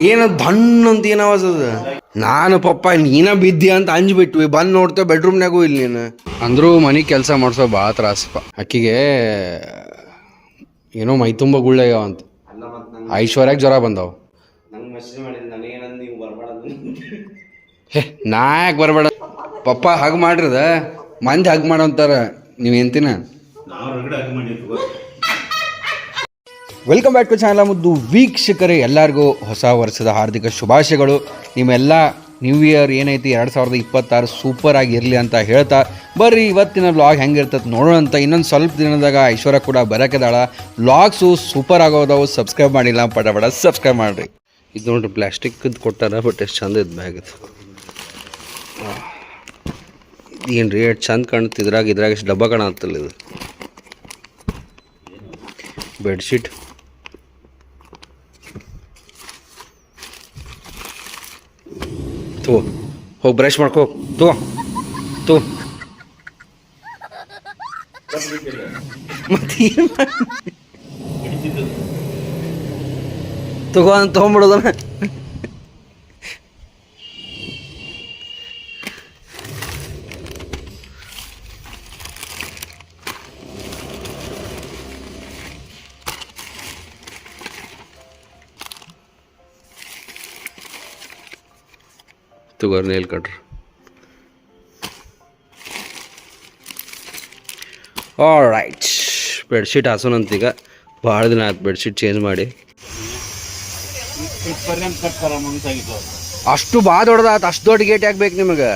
ಏನ ಧಣ್ಣ ಅಂತ ಏನ ಆವಾಜ್ ಅದ? ನಾನು ಪಪ್ಪ ನೀನ ಬಿದ್ದಿ ಅಂತ ಅಂಜ್ಬಿಟ್ವಿ. ಬಂದ್ ನೋಡ್ತೇವೆ ಬೆಡ್ರೂಮ್ನಾಗೂ ಇಲ್ಲಿ ನೀನು. ಅಂದ್ರು ಮನೆ ಕೆಲಸ ಮಾಡ್ಸೋ ಭಾಳ ತ್ರಾಸಪ್ಪ ಅಕ್ಕಿಗೆ ಏನೋ ಮೈ ತುಂಬ ಗುಳ್ಳೆಯವ ಅಂತ. ಐಶ್ವರ್ಯಾಗ ಜ್ವರ ಬಂದಾವ. ಹೇ ನಾ ಯಾಕೆ ಬರಬೇಡ? ಪಪ್ಪ ಹಗ್ ಮಾಡ್ರದ? ಮಂದಿ ಹಗ್ ಮಾಡಂತಾರ ನೀವು ಎಂತಿನ ವೆಲ್ಕಮ್ ಬ್ಯಾಕ್ ಟು ಚಾನಲ್ ಮುದ್ದು ವೀಕ್ಷಕರೇ, ಎಲ್ಲರಿಗೂ ಹೊಸ ವರ್ಷದ ಹಾರ್ದಿಕ ಶುಭಾಶಯಗಳು. ನಿಮ್ಮೆಲ್ಲ ನ್ಯೂ ಇಯರ್ ಏನೈತಿ? ಎರಡು ಸಾವಿರದ ಇಪ್ಪತ್ತಾರು ಸೂಪರ್ ಆಗಿ ಇರಲಿ ಅಂತ ಹೇಳ್ತಾ, ಬರ್ರಿ ಇವತ್ತಿನ ವ್ಲಾಗ್ ಹೆಂಗಿರ್ತದೆ ನೋಡೋಣ ಅಂತ. ಇನ್ನೊಂದು ಸ್ವಲ್ಪ ದಿನದಾಗ ಐಶ್ವರ್ಯ ಕೂಡ ಬರೋಕೆದಾಳ. ವ್ಲಾಗ್ಸು ಸೂಪರ್ ಆಗೋದವು. ಸಬ್ಸ್ಕ್ರೈಬ್ ಮಾಡಿಲ್ಲ ಪಡ ಪಟ ಸಬ್ಸ್ಕ್ರೈಬ್ ಮಾಡಿರಿ. ಇದು ನೋಡ್ರಿ ಪ್ಲಾಸ್ಟಿಕ್ ಕೊಟ್ಟಾರ ಬಟ್ ಎಷ್ಟು ಚಂದ ಇದು ಬ್ಯಾಗ್ ಇದು. ಏನು ರೀ, ಎಷ್ಟು ಚಂದ ಕಾಣುತ್ತೆ? ಇದ್ರಾಗ ಇದ್ರಾಗ ಎಷ್ಟು ಡಬ್ಬ ಕಾಣತ್ತಲ್ಲ ಇದು. ಬೆಡ್ಶೀಟ್ ತೋ ಹೋಗಿ ಬ್ರಷ್ ಮಾಡ್ಕೋ ತೋ ತೋ. ಮತ್ತೆ ತಗೋ ಅಂತ ತೊಗೊಂಬಿಡೋದನ್ನ bar nail cutter. All right bedsheet ಹಾಸೋನಂತೀಗ ಭಾಳ ದಿನ ಆಯ್ತು ಬೆಡ್ಶೀಟ್ ಚೇಂಜ್ ಮಾಡಿ. ಅಷ್ಟು ಭಾಳ ದೊಡ್ಡದಾತು ಅಷ್ಟು ದೊಡ್ಡ ಗೇಟ್ ಯಾಕೆ ಬೇಕು ನಿಮಗೆ.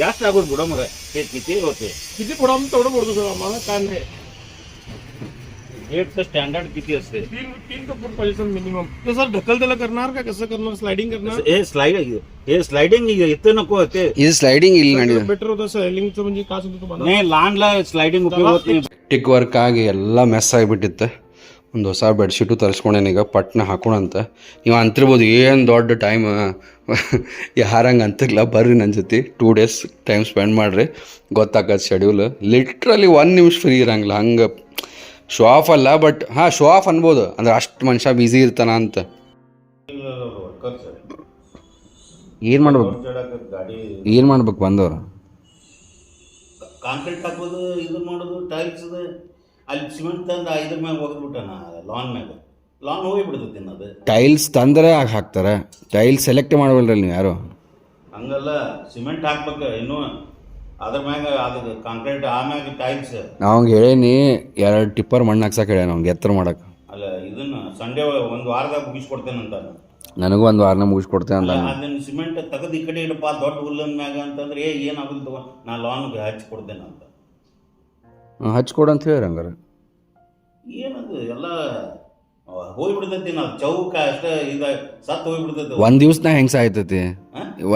ಜಾಸ್ತಿ ಆಗೋದು ಬಿಡಮ್ರೆ ಕಿತ್ತಿ ಹೋಗ್ತಿ ಕಿತ್ತಿ ಬಿಡಮ್ ತಗೊಂಡು ಕಾಣ್ರಿ तेवढं पडतो सर आम्हाला काय नाही गेटचं स्टँडर्ड किती असते तीन तीन का फूट पाहिजे सर मिनिमम ते सर ढकल त्याला करणार का कसं करणार स्लायडिंग करणार हे स्लाइड हे स्लाइडिंग इथं नको ते ಇದು ಸ್ಲೈಡಿಂಗ್ ಇಲ್ಲಿ ನಡೆಯುತ್ತೆ बेटर होतं स्लायडिंगचं म्हणजे काय सांगतो तुम्हाला नाही लहानला स्लाइडिंग उपयोग होत नाही ಟಿಕ್ ವರ್ಕ್ ಆಗಿ ಎಲ್ಲ ಮೆಸ್ ಆಗಿಬಿಟ್ಟಿತ್ತೆ ಒಂದು ಹೊಸ ಬೆಡ್ಶೀಟು ತರಿಸ್ಕೊಂಡೇನೀಗ ಪಟ್ನ ಹಾಕೋಣಂತ ನೀವು ಅಂತಿರ್ಬೋದು ಏನು ದೊಡ್ಡ ಟೈಮ್ ಯಾರಂಗೆ ಅಂತಿರ್ಲ ಬರ್ರಿ ನನ್ನ ಜೊತೆ ಟೂ ಡೇಸ್ ಟೈಮ್ ಸ್ಪೆಂಡ್ ಮಾಡಿರಿ ಗೊತ್ತಾಗತ್ತೆ ಶೆಡ್ಯೂಲ್ ಲಿಟ್ರಲಿ ಒಂದು ನಿಮಿಷ ಫ್ರೀ ಇರಂಗಿಲ್ಲ ಹಂಗೆ ಶೋ ಆಫ್ ಅಲ್ಲ ಬಟ್ ಹಾಂ ಶೋ ಆಫ್ ಅನ್ಬೋದು. ಅಂದ್ರೆ ಅಷ್ಟು ಮನುಷ್ಯ ಬ್ಯುಸಿ ಇರ್ತಾನ ಅಂತ. ಏನು ಮಾಡ್ಬೇಕು? ಗಾಡಿ ಏನು ಮಾಡ್ಬೇಕು ಬಂದವ್ರು? ಕಾಂಕ್ರೀಟ್ ಹಾಕೋದು ಇದು ಮಾಡೋದು ಟೈಲ್ಸ್ ಅಲ್ಲಿ ಸಿಮೆಂಟ್ ತಂದು ಇದ್ರ ಮ್ಯಾಗ ಒಗದ್ಬಿಟ್ಟನ ಲಾನ್ ಮ್ಯಾಗ. ಲಾನ್ ಹೋಗಿ ಬಿಡ್ತೈತಿ ಅದು ಟೈಲ್ಸ್ ತಂದರೆ ಹಾಕ್ತಾರೆ. ಟೈಲ್ಸ್ ಸೆಲೆಕ್ಟ್ ಮಾಡಬಲ್ರಿ ನೀವು ಯಾರು? ಹಂಗಲ್ಲ ಸಿಮೆಂಟ್ ಹಾಕ್ಬೇಕು ಇನ್ನೂ ಅದ್ರ ಮ್ಯಾಗ ಅದು ಕಾಂಕ್ರೀಟ್ ಆಮ್ಯಾಗ ಟೈಲ್ಸ್ ಅವಂಗೆ ಹೇಳೀನಿ ಎರಡು ಟಿಪ್ಪರ್ ಮಣ್ಣು ಹಾಕ್ಸಕ್ಕೆ ಹೇಳೇನಿ ಅವ್ನಿಗೆ ಎತ್ತರ ಮಾಡಕ್ಕೆ ಅಲ್ಲ ಇದನ್ನ ಸಂಡೇ ಒಂದು ವಾರದಾಗ ಅಂತ ನನಗೂ ಒಂದು ವಾರನ ಮುಗಿಸ್ಕೊಡ್ತೇನೆ ಅಂತ ಅದನ್ನ ಸಿಮೆಂಟ್ ತೆಗೆದು ಈ ಕಡೆ ಇಡಪ್ಪ ದೊಡ್ಡ ಹುಲ್ಲನ್ ಮ್ಯಾಗ ಅಂತಂದ್ರೆ ಏ ಏನಾಗಲ್ಲ ತಗೋ ನಾ ಲಾನ್ಗೆ ಹಚ್ಕೊಡ್ತೇನೆ ಅಂತ. ಹಚ್ಕೊಡು ಅಂತ ಹೇಳಿ ಹಂಗಾರೆ. ಏನದು ಎಲ್ಲ ಹೋಗ್ಬಿಡ್ತೈತಿ ನಾವು ಚೌಕ ಅಷ್ಟೇ ಇದ ಸತ್ತು ಹೋಗ್ಬಿಡ್ತೈತಿ. ಒಂದು ದಿವ್ಸ ಹೆಂಗೆ ಸಾಯ್ತೈತಿ?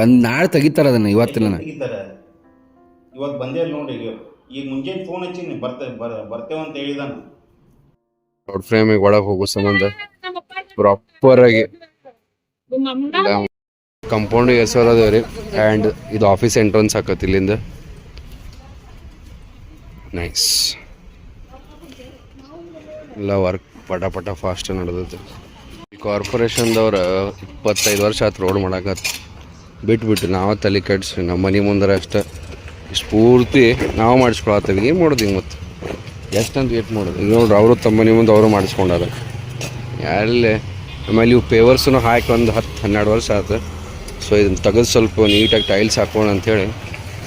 ಒಂದು ನಾಳೆ ತೆಗಿತಾರ ಅದನ್ನ ಇವತ್ತಿನ ತೆಗಿತಾರೆ? ಇವತ್ತು ಬಂದೇ ನೋಡಿ ಈಗ. ಮುಂಜಾನೆ ಫೋನ್ ಹಚ್ಚೀನಿ, ಬರ್ತೆ ಬರ್- ಬರ್ತೇವೆ ಅಂತ ಹೇಳಿದಾನ. ದೊಡ್ಡ ಫ್ರೇಮಿಗೆ ಒಳಗೆ ಹೋಗೋ ಸಂಬಂಧ ಪ್ರಾಪರ್ ಆಗಿ ಕಂಪೌಂಡ್ ಹೆಸರು ಅದಾವ ರೀ. ಆ್ಯಂಡ್ ಇದು ಆಫೀಸ್ ಎಂಟ್ರೆನ್ಸ್ ಹಾಕತ್ ಇಲ್ಲಿಂದ. ನೈಸ್ ಎಲ್ಲ ವರ್ಕ್ ಪಟ ಪಟ ಫಾಸ್ಟ್ ನಡೆದೈತೆ ಕಾರ್ಪೊರೇಷನ್ದವ್ರು ಇಪ್ಪತ್ತೈದು ವರ್ಷ ಆತು ರೋಡ್ ಮಾಡಕತ್ತು ಬಿಟ್ಬಿಟ್ಟು ನಾವೇ ತಲೆ ಕೆಡ್ಸಿ ನಮ್ಮ ಮನೆ ಮುಂದರ ಅಷ್ಟೇ. ಇಷ್ಟು ಪೂರ್ತಿ ನಾವು ಮಾಡಿಸ್ಕೊಳತ್ತೀವಿ. ಏನು ಮಾಡೋದು ಹಿಂಗೆ ಮತ್ತು? ಎಷ್ಟಂತ ವೇಟ್ ಮಾಡೋದು? ಈಗ ನೋಡ್ರಿ, ಅವರು ತಮ್ಮ ಮನೆ ಮುಂದೆ ಅವರು ಮಾಡಿಸ್ಕೊಂಡಾರ. ಯಾರಲ್ಲೇ? ಆಮೇಲೆ ಇವು ಪೇವರ್ಸನ್ನು ಹಾಕಿ ಒಂದು ಹತ್ತು, ಹನ್ನೆರಡು ವರ್ಷ ಆಯ್ತು ಸೊ ಇದನ್ನು ತೆಗೆದು ಸ್ವಲ್ಪ ನೀಟಾಗಿ ಟೈಲ್ಸ್ ಹಾಕೋಣ ಅಂಥೇಳಿ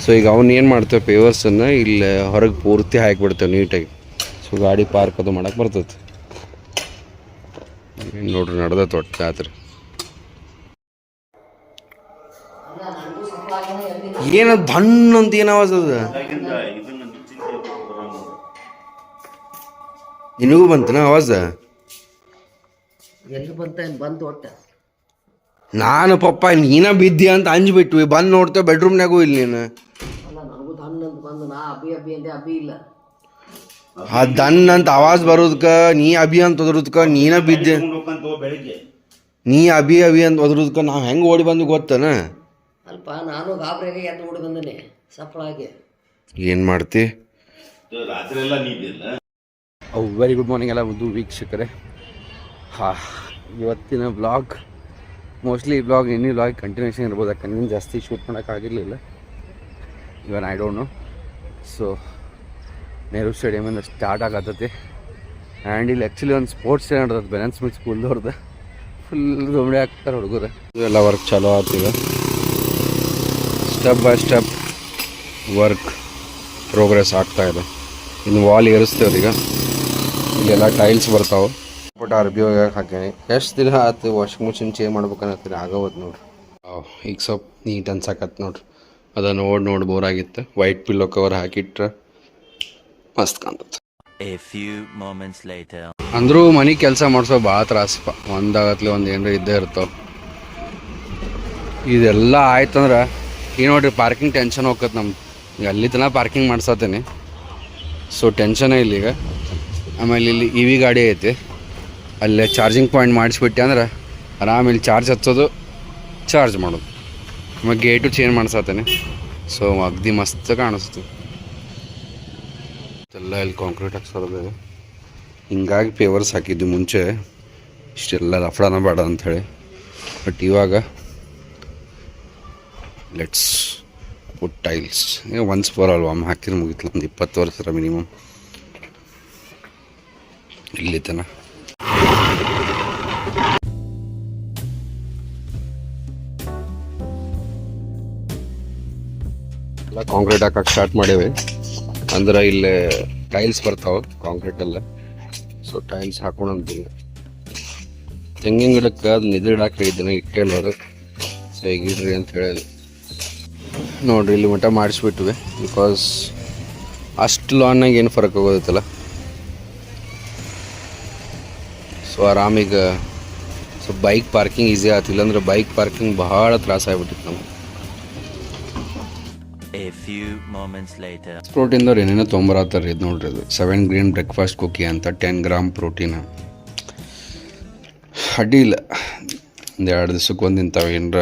ಸೊ ಈಗ ಅವ್ನು ಏನು ಮಾಡ್ತೇವೆ? ಪೇವರ್ಸನ್ನು ಇಲ್ಲಿ ಹೊರಗೆ ಪೂರ್ತಿ ಹಾಕಿಬಿಡ್ತೇವೆ ನೀಟಾಗಿ. ಸೊ ಗಾಡಿ ಪಾರ್ಕ್ ಅದು ಮಾಡಕ್ಕೆ ಬರ್ತೈತೆ. ನೋಡ್ರಿ ನಡೆದ ತೊಟ್ಟ ಜಾತ್ರೆ. ಏನ ದಣ್ಣ ಅಂತ ಏನು ಆವಾಜ್ ಅದ? ನಿನಗೂ ಬಂತನ ಆವಾಜ? ಎಲ್ಲಿ ಬಂತ ಒಟ್ಟ ನಾನು ಪಪ್ಪ ನೀನ ಬಿದ್ದಿ ಅಂತ ಅಂಜ್ಬಿಟ್ವಿ. ಬಂದು ನೋಡ್ತೇವೆ ಬೆಡ್ರೂಮ್ನಾಗೂ ಇಲ್ಲ ನೀನು. ಅಲ್ಲ ನನಗೂ ದಣ್ಣ ಅಂತ ಬಂದು ನಾ ಅಭಿ ಅಭಿ ಅಂದೆ ಅಭಿ ಇಲ್ಲ. ಆ ದನ್ ಅಂತ ಆವಾಜ್ ಬರೋದಕ್ಕ ನೀ ಅಭಿ ಅಂತ ಒದ್ರದ್ಕ ನೀನ ಬಿದ್ದೆ ನೀ ಅಭಿ ಅಭಿ ಅಂತ ಒದ್ರದ್ಕ ನಾವು ಹೆಂಗೆ ಓಡಿ ಬಂದು ಗೊತ್ತನ? ಅಲ್ಪ ನಾನು ಗಾಬರಿಯಾಗಿ ಎದ್ದು ಓಡಿ ಬಂದನೆ ಸಪ್ಪಳಾಗಿ ಏನು ಮಾಡ್ತಿ? ರಾತ್ರಿ ಎಲ್ಲ ನೀಡಿಲ್ಲ ವೆರಿ ಗುಡ್ ಮಾರ್ನಿಂಗ್ ಎಲ್ಲ ಒಂದು ವೀಕ್ಷಕರೇ. ಹಾ ಇವತ್ತಿನ ಬ್ಲಾಗ್ ಮೋಸ್ಟ್ಲಿ ಬ್ಲಾಗ್ ಇನ್ನೂ ಬ್ಲಾಗ್ ಕಂಟಿನ್ಯೂಷನ್ ಇರ್ಬೋದು ಯಾಕಂದ್ರೆ ನೀನು ಜಾಸ್ತಿ shoot ಮಾಡೋಕ್ಕಾಗಿರಲಿಲ್ಲ even I don't know so Nehru ಸ್ಟೇಡಿಯಮಿಂದ start ಆಗತ್ತೈತಿ. ಆ್ಯಂಡ್ ಇಲ್ಲಿ ಆ್ಯಕ್ಚುಲಿ ಒಂದು ಸ್ಪೋರ್ಟ್ಸ್ ಡೇ ನಡೆದದ್ದು ಬೆಲೆನ್ಸ್ ಮಿಟ್ ಸ್ಕೂಲ್ದವ್ರದ್ದು ಫುಲ್ ದೊಂಬಡಿ ಹಾಕ್ತಾರೆ ಹುಡುಗರು. ಎಲ್ಲ ವರ್ಕ್ ಚಾಲೂ ಆಗ್ತಿದೆ step by step work progress ಆಗ್ತಾ ಇದೆ. ಇನ್ನು ವಾಲ್ ಏರಿಸ್ತೇವೆ ಈಗ. ಇಲ್ಲೆಲ್ಲ ಟೈಲ್ಸ್ ಬರ್ತಾವೆ. ಬಟ್ ಅರ್ಬಿ ಹೋಗ್ಯಾಕ ಹಾಕೇನಿ ಎಷ್ಟು ದಿನ ಆಯ್ತು ವಾಷಿಂಗ್ ಮಿಷಿನ್ ಚೇಂಜ್ ಮಾಡ್ಬೇಕನ್ನತ್ತೀರಿ ಆಗೋದು ನೋಡ್ರಿ. ಈಗ ಸ್ವಲ್ಪ ನೀಟ್ ಅನ್ಸಾಕತ್ ನೋಡ್ರಿ. ಅದ ನೋಡಿ ನೋಡಿ ಬೋರ್ ಆಗಿತ್ತು. ವೈಟ್ ಪಿಲ್ಲೋ ಕವರ್ ಹಾಕಿಟ್ರೆ ಮಸ್ತ್ ಕಾಣ್ತದೆ A few moments later. ಅಂದರೂ ಮನೆ ಕೆಲಸ ಮಾಡಿಸೋ ಭಾಳ ತ್ರಾಸಪ್ಪ ಒಂದಾಗತ್ಲೆ ಒಂದು ಏನರ ಇದ್ದೇ ಇರ್ತಾವೆ. ಇದೆಲ್ಲ ಆಯ್ತಂದ್ರೆ ಈ ನೋಡ್ರಿ ಪಾರ್ಕಿಂಗ್ ಟೆನ್ಷನ್ ಹೋಗತ್ ಈಗ ಅಲ್ಲಿ ತನಕ ಪಾರ್ಕಿಂಗ್ ಮಾಡ್ಸತ್ತೇನೆ ಸೊ ಟೆನ್ಷನೇ ಇಲ್ಲ ಈಗ. ಆಮೇಲೆ ಇಲ್ಲಿ ಇ ವಿ ಗಾಡಿ ಐತಿ. ಅಲ್ಲೇ ಚಾರ್ಜಿಂಗ್ ಪಾಯಿಂಟ್ ಮಾಡಿಸ್ಬಿಟ್ಟೆ ಅಂದ್ರೆ ಆರಾಮಿಲ್ಲಿ ಚಾರ್ಜ್ ಹಚ್ಚೋದು ಚಾರ್ಜ್ ಮಾಡೋದು. ಆಮೇಲೆ ಗೇಟು ಚೇಂಜ್ ಮಾಡ್ಸತ್ತೇನೆ ಸೊ ಅಗ್ದಿ ಮಸ್ತ್ ಕಾಣಿಸ್ತು. ಎಲ್ಲ ಇಲ್ಲಿ ಕಾಂಕ್ರೀಟ್ ಹಾಕ್ಸೋದು ಹಿಂಗಾಗಿ ಪೇವರ್ಸ್ ಹಾಕಿದ್ದು ಮುಂಚೆ. ಇಷ್ಟೆಲ್ಲ ರಫಡನ ಬೇಡ ಅಂಥೇಳಿ ಬಟ್ ಇವಾಗ let's put tiles once for all ಒಮ್ಮೆ ಹಾಕಿದ್ರೆ ಮುಗಿತು ಒಂದು ಇಪ್ಪತ್ತು ವರ್ಷ ಮಿನಿಮಮ್ ಇಲ್ಲಿ ತನ ಎಲ್ಲ ಕಾಂಕ್ರೀಟ್ ಹಾಕಕ್ಕೆ ಸ್ಟಾರ್ಟ್ ಮಾಡೇವಿ. ಅಂದ್ರೆ ಇಲ್ಲಿ ಟೈಲ್ಸ್ ಬರ್ತಾವೆ ಕಾಂಕ್ರೀಟಲ್ಲ ಸೊ ಟೈಲ್ಸ್ ಹಾಕೊಂಡಂತೀನಿ ತೆಂಗಿನ ಗಿಡಕ್ಕೆ ಅದು ನಿದ್ರಿಡಾಕ್ ಹೇಳಿದ್ದೀನಿ ಇಟ್ಟೇಳೋರು ಸೊ ಈಗ ಇಡ್ರಿ ಅಂತ ಹೇಳಿ ನೋಡ್ರಿ ಇಲ್ಲಿ ಮಠ ಮಾಡಿಸ್ಬಿಟ್ವಿ. ಬಿಕಾಸ್ ಅಷ್ಟು ಲಾನ್ನಾಗ ಏನು ಫರಕ್ ಆಗೋದೈತಲ್ಲ ಸೊ ಆರಾಮೀಗ ಸೊ ಬೈಕ್ ಪಾರ್ಕಿಂಗ್ ಈಸಿ ಆಯ್ತು ಇಲ್ಲಾಂದ್ರೆ ಬೈಕ್ ಪಾರ್ಕಿಂಗ್ ಭಾಳ ತ್ರಾಸ ಆಗ್ಬಿಟ್ಟಿತ್ತು ನಮ್ಗೆ. ಪ್ರೋಟೀನ್ದವ್ರು ಏನೇನೋ ತೊಗೊಂಬರತ್ತಾರೆ ಇದು ನೋಡ್ರಿ ಅದು. ಸೆವೆನ್ ಗ್ರೀನ್ ಬ್ರೇಕ್ಫಾಸ್ಟ್ ಕುಕ್ಕಿ ಅಂತ ಟೆನ್ ಗ್ರಾಮ್ ಪ್ರೋಟೀನ್ ಅಡ್ಡಿ ಇಲ್ಲ. ಒಂದು ಎರಡು ದಿವ್ಸಕ್ಕೆ ಒಂದು ಇಂಥವು ಏನರ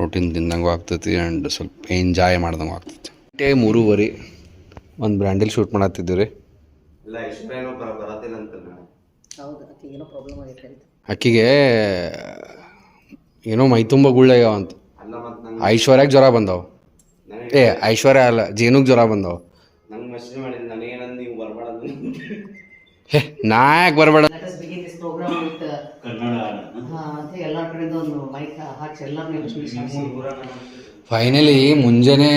ಪ್ರೋಟೀನ್ ತಿಂದಂಗೂ ಆಗ್ತೈತಿ ಆ್ಯಂಡ್ ಸ್ವಲ್ಪ ಎಂಜಾಯ್ ಮಾಡ್ದಂಗೂ ಆಗ್ತೈತಿ. ಟೇ ಮೂರುವರೆ ಒಂದು ಬ್ರ್ಯಾಂಡಲ್ಲಿ ಶೂಟ್ ಮಾಡತ್ತಿದ್ದೀವಿ ರೀ. ಅಕ್ಕಿಗೆ ಏನೋ ಮೈ ತುಂಬ ಅಂತ. ಐಶ್ವರ್ಯಾಗ ಜ್ವರ ಬಂದವು. ಏ ಐಶ್ವರ್ಯ ಅಲ್ಲ ಜೇನುಗ್ ಜ್ವರ ಬಂದವು. ಹೇ ನಾ ಯಾಕೆ ಬರಬೇಡ? ಫೈನಲಿ ಮುಂಜಾನೆ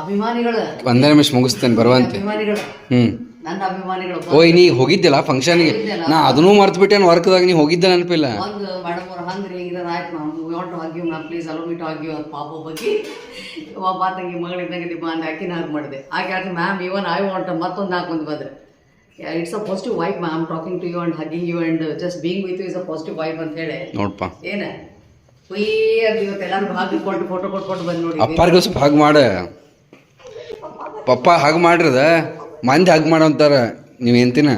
ಅಭಿಮಾನಿಗಳು. ಒಂದೇ ನಿಮಿಷ ಮುಗಿಸ್ತೇನೆ ಬರುವಂತೆ ಅಭಿಮಾನಿಗಳು. ಹ್ಞೂ ನನ್ನ ಅಭಿಮಾನಿಗಳು ಓಯ್ ನೀ ಹೋಗಿದ್ದಿಲ್ಲ ಫಂಕ್ಷನ್ಗೆ ನಾ ಅದನ್ನೂ ಮರ್ತು ಬಿಟ್ಟೇನು ವರ್ಕ್ದಾಗ ನೀ ಹೋಗಿದ್ದೆ ನೆನಪಿಲ್ಲ. ಒಂದು ಮೇಡಮ್ ಅವ್ರ ಹಂಗ್ರಿ ಹಿಂಗಿದ್ರೆ ಆಯ್ತು ಪ್ಲೀಸ್ ಅಲೋ ಮೀಟ್ ಪಾಪ ಬಗ್ಗೆ ಒಬ್ಬ ತಂಗಿ ಮಗಳಿದ್ದಂಗೆ ನಿಮ್ಮ ಅಂದ ಅಕ್ಕಿನ ಹಾಗೆ ಮಾಡಿದೆ. ಆಕೆ ಮ್ಯಾಮ್ ಇವನ್ ಐ ವಾಂಟ್ ಮತ್ತೊಂದು ಹಾಕೊಂಡ್ ಬಂದ್ರೆ. It's a positive vibe ma'am talking to you and hugging you and just being with you is a positive vibe ಅಂತ ಹೇಳಿ. ನೋಡಪ್ಪ ಏನ? ಅಪ್ಪಾರ್ಗೂ ಸ್ವಲ್ಪ ಹಾಗೆ ಮಾಡ. ಪಪ್ಪ ಹಾಗೆ ಮಾಡ್ರದ ಮಂದಿ ಹಾಗೆ ಮಾಡಂತಾರ ನೀವು ಎಂತಿನ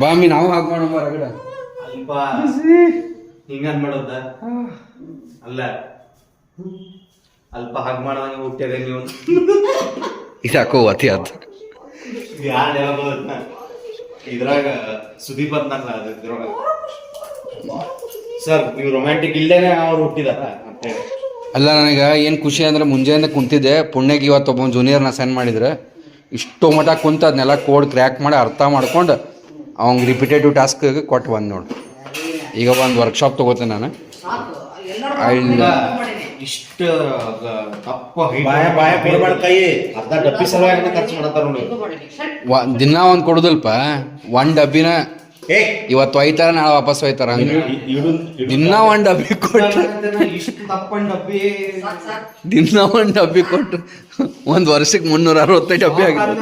ಬಾಮಿ ನಾವು ಹಾಗೆ ಮಾಡೋ ಹೊರಗಡೆ ಅಲ್ಪ ಹಿಂಗನ್ ಮಾಡೋದ? ಅಲ್ಲ. ಅಲ್ಪ ಹಾಗೆ ನೀವು? ಅತಿ ಆತ. ಯಾರು ಇದ್ರಾಗ ಸುದೀಪ್ ಅಂತ ಇದ್ರೊಳಗ. ಸರ್ ನೀವು ರೊಮ್ಯಾಂಟಿಕ್ ಇಲ್ದೇನೆ ಅವ್ರು ಹುಟ್ಟಿದಾರ ಅಲ್ಲ ನನಗೆ ಏನು ಖುಷಿ ಅಂದ್ರೆ ಮುಂಜಾನೆ ಕುಂತಿದ್ದೆ ಪುಣ್ಯಕ್ಕೆ ಇವತ್ತು ಒಬ್ಬ ಜೂನಿಯರ್ನ ಸೆಂಡ್ ಮಾಡಿದ್ರೆ. ಇಷ್ಟು ಮಟ್ಟ ಕುಂತ ಅದನ್ನೆಲ್ಲ ಕೋಡ್ ಕ್ರ್ಯಾಕ್ ಮಾಡಿ ಅರ್ಥ ಮಾಡ್ಕೊಂಡು ಅವಂಗೆ ರಿಪಿಟೇಟಿವ್ ಟಾಸ್ಕ್ ಕೊಟ್ಟು ಬಂದು ನೋಡಿ. ಈಗ ಒಂದು ವರ್ಕ್ಶಾಪ್ ತೊಗೋತೇನೆ ನಾನು. ಇಷ್ಟ ತಪ್ಪ ಬಾಯ ಬಾಯ ಕೊಡ್ಬೇಡ ಕೈ. ಅರ್ಧ ಡಬ್ಬಿ ಸಲುವಾಗಿ ಖರ್ಚು ಮಾಡತ್ತಾರ ನೋಡಿ. ವ ದಿನ ಒಂದು ಕೊಡೋದಲ್ಪ. ಒಂದು ಡಬ್ಬಿನ ಇವತ್ತು ಒಯ್ತಾರ ನಾಳೆ ವಾಪಸ್ ಒಯ್ತಾರ ಹಂಗೆ ದಿನ ಒಂದು ಡಬ್ಬಿ ಕೊಟ್ರೆ. ಇಷ್ಟು ತಪ್ಪಂಡ್ ಡಬ್ಬಿ. ಸಾಕು ಸಾಕು. ದಿನ ಒಂದು ಡಬ್ಬಿ ಕೊಟ್ಟು ಒಂದು ವರ್ಷಕ್ಕೆ ಮುನ್ನೂರ ಅರವತ್ತೈದು ಡಬ್ಬಿ ಆಗಿದೆ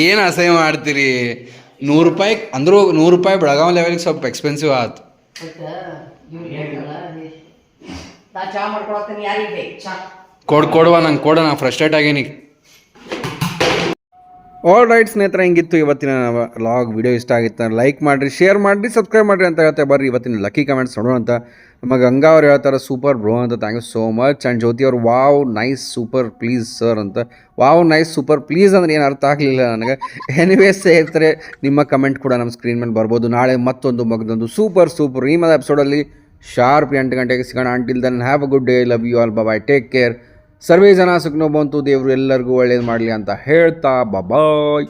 ಏನ್ ಅಸಹ್ಯ ಮಾಡ್ತೀರಿ? ನೂರು ರೂಪಾಯಿ ಅಂದ್ರೂ ನೂರು ರೂಪಾಯಿ ಬೆಳಗಾವ್ ಲೆವೆಲ್ಗೆ ಸ್ವಲ್ಪ ಎಕ್ಸ್ಪೆನ್ಸಿವ್ ಆಯ್ತು? ಚಾ ಕೊಡ್ ಕೊಡುವ ನಂಗೆ ಕೊಡ ನಾ ಫ್ರಸ್ಟ್ರೇಟ್ ಆಗೇನಿ. ಆಲ್ ರೈಟ್ ಸ್ನೇಹಿತರೆ, ಹಿಂಗಿತ್ತು ಇವತ್ತಿನ ಲಾಗ್ ವಿಡಿಯೋ ಇಷ್ಟ ಆಗಿತ್ತು ಲೈಕ್ ಮಾಡಿರಿ ಶೇರ್ ಮಾಡಿರಿ ಸಬ್ಸ್ಕ್ರೈಬ್ ಮಾಡಿರಿ ಅಂತ ಹೇಳ್ತೆ ಬರ್ರಿ. ಇವತ್ತಿನ ಲಕ್ಕಿ ಕಮೆಂಟ್ಸ್ ನೋಡೋಣ ಅಂತ. ನಮ್ಮ ಗಂಗಾ ಅವ್ರು ಹೇಳ್ತಾರೆ ಸೂಪರ್ ಬ್ರೋ ಅಂತ. Thank you so much and Jyoti ಅವರು wow nice super please sir ಅಂತ. ವಾವ್ ನೈಸ್ ಸೂಪರ್ ಪ್ಲೀಸ್ ಅಂದ್ರೆ ಏನು ಅರ್ಥ ಆಗಲಿಲ್ಲ ನನಗೆ. ಎನಿವೇಸ್ ಹೇಳ್ತಾರೆ ನಿಮ್ಮ ಕಮೆಂಟ್ ಕೂಡ ನಮ್ಮ ಸ್ಕ್ರೀನ್ ಮೇಲೆ ಬರ್ಬೋದು. ನಾಳೆ ಮತ್ತೊಂದು ಮಗದೊಂದು ಸೂಪರ್ ಸೂಪರ್ ಈ ಮದ ಎಪಿಸೋಡಲ್ಲಿ ಶಾರ್ಪ್ ಎಂಟು ಗಂಟೆಗೆ ಸಿಗೋಣ. Until then have a good day love you all bye take care ಸರ್ವೇ ಜನ ಸುಖನೋ ಬಂತು ದೇವರು ಎಲ್ಲರಿಗೂ ಒಳ್ಳೇದು ಮಾಡಲಿ ಅಂತ ಹೇಳ್ತಾ ಬಾಯ್